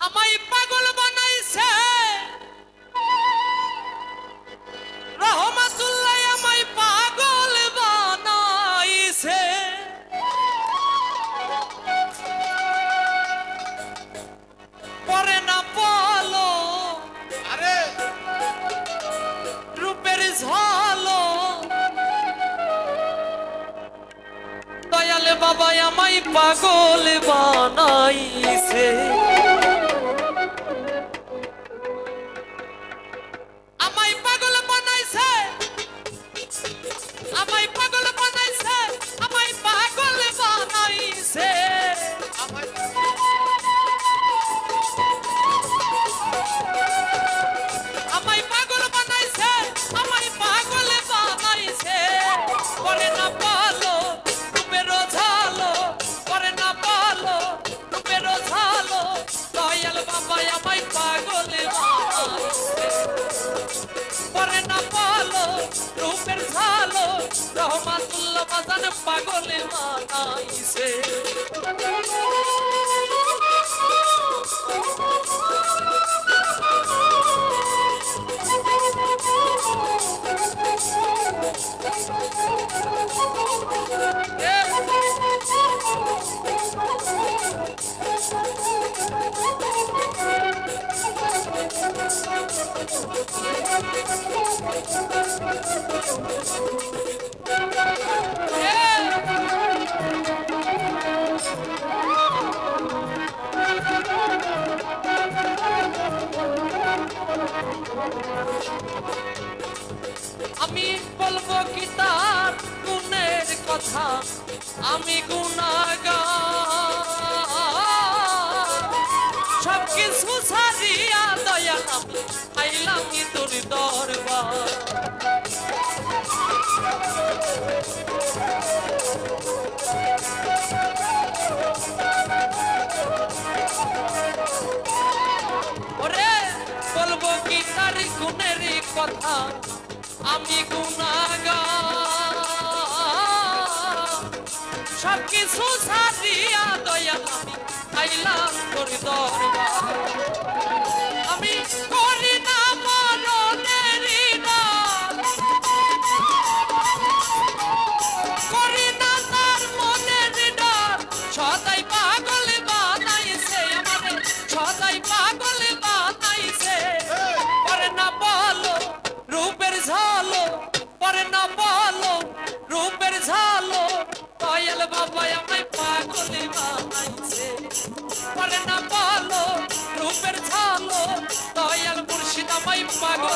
আমায় পাগল বানাইছে। রহমাতুল্লাহ আমায় পাগল বানাইছে। পরে না বলো আরে। রূপের ঝালো দয়ালে বাবা আমায় পাগল বানাইছে। বাজান পাগল বানাইছে আমি কথা আমি গুণাগার সব কিছু ছাড়িয়া আমি আইলাম তোর দরবার। বলব কি তার কথা? আমি গুণাগার সব কিছু ছাড়িয়া আমি আইলাম তোর আমি করি না মরণেরই নাম করি না তার মনের ডাক সদাই পাগল বানাইছে আমারে। সদাই পাগল বানাইছে। পরে না বলো, রূপের ঝালো। পরে না বলো, রূপের ঝালো। বাবা আমায় পাগল বানাইছে। পরে না বলো রূপের ঝালো দয়াল মুর্শিদ আমায় পাগল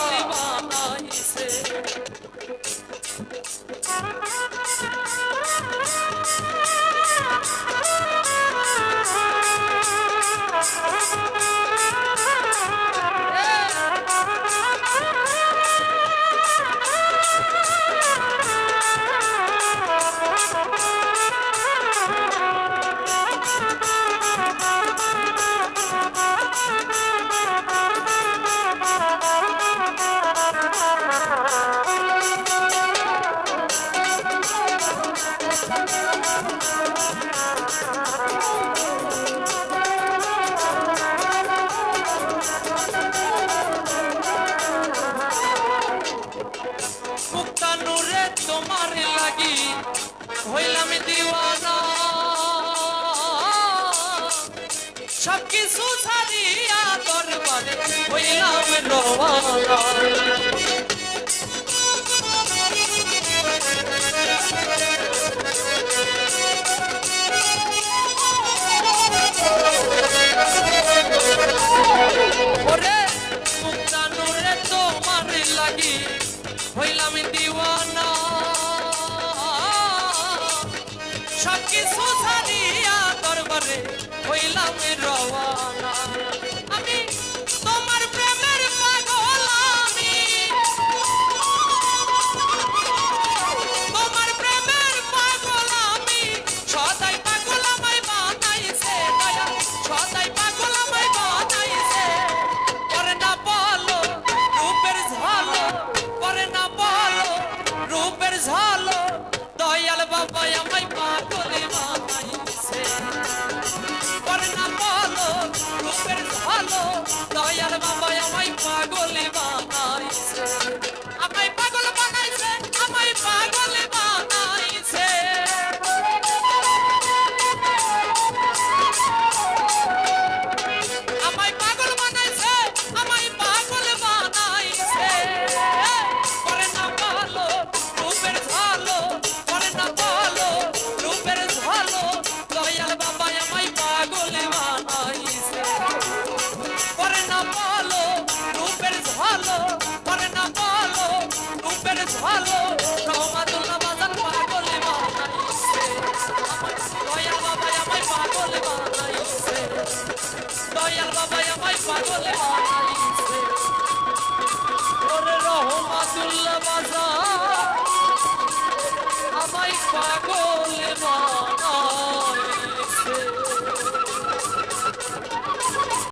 সব কিছু ছাড়িয়া দরবারে হইলাম রওয়ানা ওরে মুক্তানুরে তোমার লাগি হইলাম হইলাম রওয়ানা। ভালো